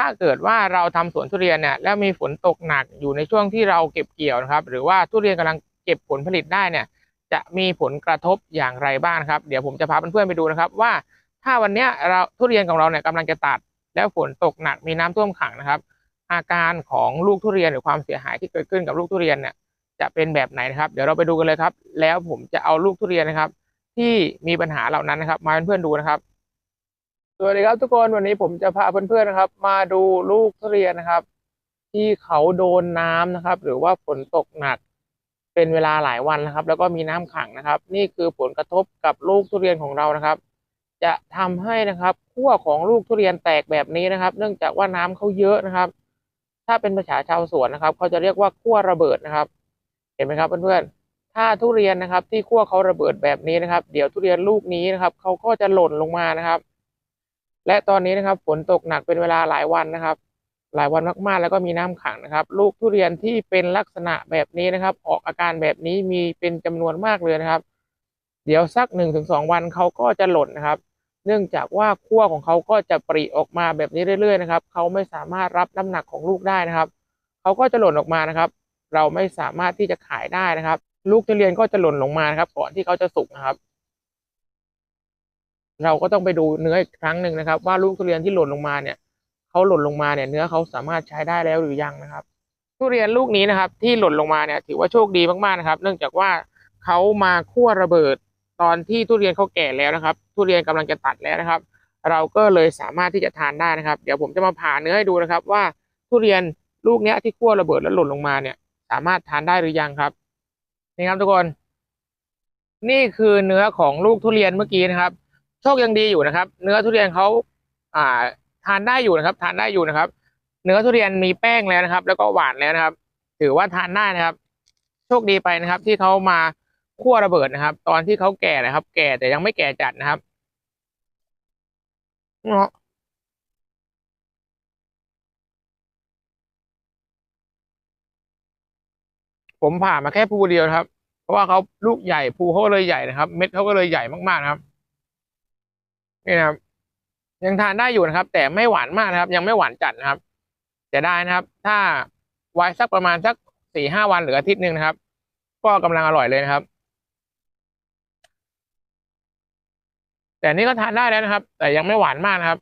ถ้าเกิดว่าเราทำสวนทุเรียนเนี่ยแล้วมีฝนตกหนักอยู่ในช่วงที่เราเก็บเกี่ยวนะครับ หรือว่าทุเรียนกำลังเก็บผลผลิตได้เนี่ย จะมีผลกระทบอย่างไรบ้างครับ เดี๋ยวผมจะพาเพื่อนๆไปดูนะครับ ว่าถ้าวันนี้เราทุเรียนของเราเนี่ยกำลังจะตัด แล้วฝนตกหนักมีน้ำท่วมขังนะครับ อาการของลูกทุเรียนหรือความเสียหายที่เกิดขึ้นกับลูกทุเรียนเนี่ยจะเป็นแบบไหนนะครับ เดี๋ยวเราไปดูกันเลยครับ แล้วผมจะเอาลูกทุเรียนนะครับ ที่มีปัญหาเหล่านั้นนะครับ มาให้เพื่อนๆดูนะครับ สวัสดีครับทุกคนวันนี้ผมจะพาเพื่อนๆนะครับ มาดูลูกทุเรียนนะครับ ที่เขาโดนน้ำนะครับ หรือว่าฝนตกหนัก เป็นเวลาหลายวันนะครับ แล้วก็มีน้ำขังนะครับ นี่คือผลกระทบกับลูกทุเรียนของเรานะครับ จะทำให้นะครับขั้วของลูกทุเรียนแตกแบบนี้นะครับ เนื่องจากว่าน้ำเขาเยอะนะครับ ถ้าเป็นภาษาชาวสวนนะครับเขาจะเรียกว่าขั้วระเบิดนะครับ เห็นไหมครับเพื่อนๆถ้าทุเรียนนะครับ ที่ขั้วเขาระเบิดแบบนี้นะครับ เดี๋ยวทุเรียนลูกนี้นะครับเขาก็จะหล่นลงมานะครับ และตอนนี้นะครับฝนตกหนักเป็นเวลาหลายวันนะครับ หลายวันมากๆ แล้วก็มีน้ำขังนะครับ ลูกทุเรียนที่เป็นลักษณะแบบนี้นะครับ ออกอาการแบบนี้มีเป็นจำนวนมากเลยนะครับ เดี๋ยวสักหนึ่งถึงสองวันเขาก็จะหล่นนะครับ เนื่องจากว่าขั้วของเขาก็จะปริออกมาแบบนี้เรื่อยๆนะครับเขาไม่สามารถรับน้ำหนักของลูกได้นะครับเขาก็จะหล่นออกมานะครับ เราไม่สามารถที่จะขายได้นะครับ ลูกทุเรียนก็จะหล่นลงมานะครับก่อนที่เขาจะสุกนะครับ เราก็ต้องไปดูเนื้ออีกครั้งหนึ่งนะครับ ว่าลูกทุเรียนที่หล่นลงมาเนี่ยเขาหล่นลงมาเนี่ย เนื้อเขาสามารถใช้ได้แล้วหรือยังนะครับ ทุเรียนลูกนี้นะครับ ที่หล่นลงมาเนี่ย ถือว่าโชคดีมากๆนะครับ เนื่องจากว่าเขามาคั่วระเบิดตอนที่ทุเรียนเขาแก่แล้วนะครับ ทุเรียนกำลังจะตัดแล้วนะครับ เราก็เลยสามารถที่จะทานได้นะครับ เดี๋ยวผมจะมาผ่าเนื้อให้ดูนะครับ ว่าทุเรียนลูกเนี้ยที่คั่วระเบิดแล้วหล่นลงมาเนี่ย สามารถทานได้หรือยังครับนี่ครับทุกคน นี่คือเนื้อของลูกทุเรียนเมื่อกี้นะครับ โชคยังดีอยู่นะครับ เนื้อทุเรียนเขาอ่า ทานได้อยู่นะครับ ทานได้อยู่นะครับ เนื้อทุเรียนมีแป้งแล้วนะครับ แล้วก็หวานแล้วนะครับ ถือว่าทานได้นะครับ โชคดีไปนะครับ ที่เขามาคั่วระเบิดนะครับ ตอนที่เขาแก่นะครับ แก่แต่ยังไม่แก่จัดนะครับเนาะผมผ่ามาแค่ภูเดียวครับ เพราะว่าเขาลูกใหญ่ภูเขาเลยใหญ่นะครับ เม็ดเขาก็เลยใหญ่มากๆนะครับ นี่นะครับ ยังทานได้อยู่นะครับ แต่ไม่หวานมากนะครับ ยังไม่หวานจัดนะครับจะได้นะครับ ถ้าไว้สักประมาณสักสี่ห้าวันหรืออาทิตย์หนึ่งนะครับ ก็กำลังอร่อยเลยนะครับ แต่นี่ก็ทานได้แล้วนะครับ แต่ยังไม่หวานมากนะครับ